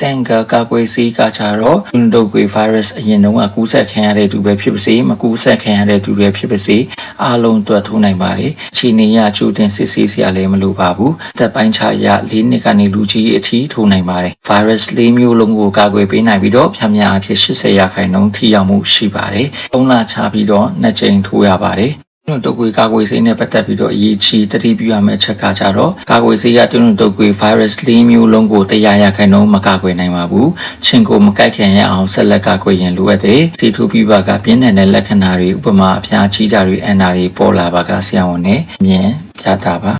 တန်ကာကာကွယ်ဆေးကကြတော့လူတုပ်ကွေ virus အရင်တုန်းကကူးစက်ခံရတဲ့သူပဲဖြစ်ပါစေမကူးစက်ခံရတဲ့သူပဲဖြစ်ပါစေအားလုံးအတွက်ထိုးနိုင်ပါတယ်။ခြေနေရကြိုတင်စစ်ဆေးစရာလည်းမလိုပါဘူး။သက်ပိုင်းခြားရ၄နှစ်ကနေလူကြီးအထိထိုးနိုင်ပါတယ်။ virus ၄မျိုးလုံးကိုကာကွယ်ပေးနိုင်ပြီးတော့ဖြန့်မြအဖြစ်80ရာခိုင်နှုန်းထိရောက်မှုရှိပါတယ်။၃လချပြီးတော့နှစ်ကြိမ်ထိုးရပါတယ်။ တွန်းတုပ်ကွေကာကွယ်ဆေးနဲ့ပတ်သက်ပြီးတော့အရေးကြီးတတိပြုရမယ့်အချက်ကကြတော့ကာကွယ်ဆေးကတွန်းတုပ်ကွေ virus ၄မျိုးလုံးကိုတရားရခိုင်နှုန်းမကာကွယ်နိုင်ပါဘူး။ချင်းကိုမကိုက်ခင်ရအောင်ဆက်လက်ကာကွယ်ရင်လိုအပ်တဲ့စီထူပြပကပြင်းထန်တဲ့လက္ခဏာတွေဥပမာအဖျားကြီးတာတွေအန်တာတွေပေါ်လာပါကဆရာဝန်နဲ့အမြင်ပြတာပါ